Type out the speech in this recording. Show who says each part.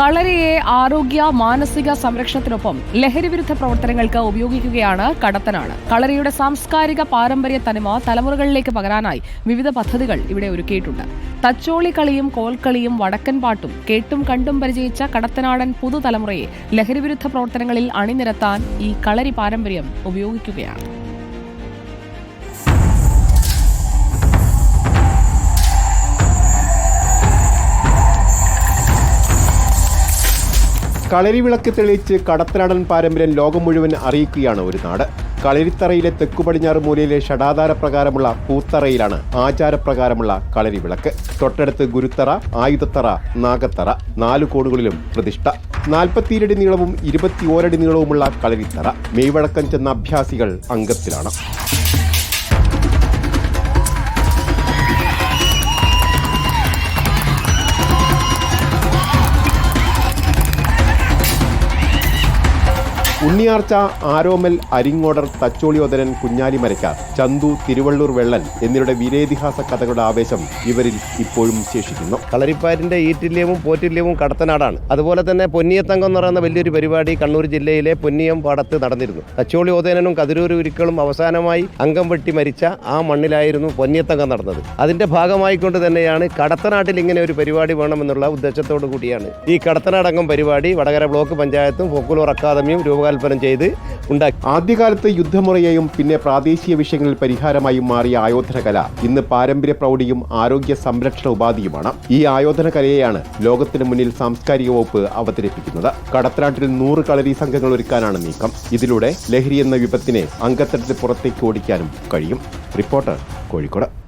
Speaker 1: കളരിയെ ആരോഗ്യ മാനസിക സംരക്ഷണത്തിനൊപ്പം ലഹരിവിരുദ്ധ പ്രവർത്തനങ്ങൾക്ക് ഉപയോഗിക്കുകയാണ് കടത്തനാണ്. കളരിയുടെ സാംസ്കാരിക പാരമ്പര്യ തനിമ തലമുറകളിലേക്ക് പകരാനായി വിവിധ പദ്ധതികൾ ഇവിടെ ഒരുക്കിയിട്ടുണ്ട്. തച്ചോളി കളിയും കോൽക്കളിയും വടക്കൻ പാട്ടും കേട്ടും കണ്ടും പരിചയിച്ച കടത്തനാടൻ പുതുതലമുറയെ ലഹരിവിരുദ്ധ പ്രവർത്തനങ്ങളിൽ അണിനിരത്താൻ ഈ കളരി പാരമ്പര്യം ഉപയോഗിക്കുകയാണ്.
Speaker 2: കളരിവിളക്ക് തെളിയിച്ച് കടത്തനാടൻ പാരമ്പര്യം ലോകം മുഴുവൻ അറിയിക്കുകയാണ് ഒരു നാട്. കളരിത്തറയിലെ തെക്കു പടിഞ്ഞാറ് മൂലയിലെ ഷടാധാര പ്രകാരമുള്ള പൂത്തറയിലാണ് ആചാരപ്രകാരമുള്ള കളരിവിളക്ക്. തൊട്ടടുത്ത് ഗുരുത്തറ ആയുധത്തറ നാഗത്തറ നാലു കോണുകളിലും പ്രതിഷ്ഠ. നാൽപ്പത്തിയേഴടി നീളവും ഇരുപത്തിയോരടി നീളവുമുള്ള കളരിത്തറ. മെയ്വഴക്കം ചെന്ന അഭ്യാസികൾ അംഗത്തിലാണ്. ഉണ്ണിയാർച്ച ആരോമൽ അരിങ്ങോടർ തച്ചോളിയോദരൻ കുഞ്ഞാലിമരയ്ക്കാർ ചന്തു തിരുവള്ളൂർ വെള്ളൻ എന്നിവരുടെ വീരേതിഹാസ കഥകളുടെ ആവേശം ഇവരിൽ ഇപ്പോഴും ശേഷിക്കുന്നു.
Speaker 3: കളരിപ്പാരിന്റെ ഈറ്റില്യവും പോറ്റില്യവും കടത്തനാടാണ്. അതുപോലെ തന്നെ പൊന്നിയത്തങ്കം എന്ന് പറയുന്ന വലിയൊരു പരിപാടി കണ്ണൂർ ജില്ലയിലെ പൊന്നിയം പാടത്ത് നടന്നിരുന്നു. തച്ചോളി ഓതേനനും കതിരൂർ ഉരുക്കളും അവസാനമായി അംഗം വെട്ടി മരിച്ച ആ മണ്ണിലായിരുന്നു പൊന്നിയത്തങ്കം നടന്നത്. അതിന്റെ ഭാഗമായിക്കൊണ്ട് തന്നെയാണ് കടത്തനാട്ടിൽ ഇങ്ങനെ ഒരു പരിപാടി വേണമെന്നുള്ള ഉദ്ദേശത്തോടു കൂടിയാണ് ഈ കടത്തനാടംഗം പരിപാടി വടകര ബ്ലോക്ക് പഞ്ചായത്തും ഫോക്കുലോർ അക്കാദമിയും രൂപകൽപ്പന ചെയ്ത് ഉണ്ടാക്കി.
Speaker 2: ആദ്യകാലത്ത് യുദ്ധമുറയെയും പിന്നെ പ്രാദേശിക വിഷയങ്ങളിൽ പരിഹാരമായും മാറിയ ആയോധന കല ഇന്ന് പാരമ്പര്യ പ്രൗഢിയും ആരോഗ്യ സംരക്ഷണ ഉപാധിയുമാണ്. ഈ ആയോധന കലയെയാണ് ലോകത്തിന് മുന്നിൽ സാംസ്കാരിക വകുപ്പ് അവതരിപ്പിക്കുന്നത്. കടത്തനാട്ടിൽ നൂറ് കളരി സംഘങ്ങൾ ഒരുക്കാനാണ് നീക്കം. ഇതിലൂടെ ലഹരി എന്ന വിപത്തിനെ അങ്കത്തടത്തിൽ പുറത്തേക്ക് ഓടിക്കാനും കഴിയും. റിപ്പോർട്ടർ കോഴിക്കോട്.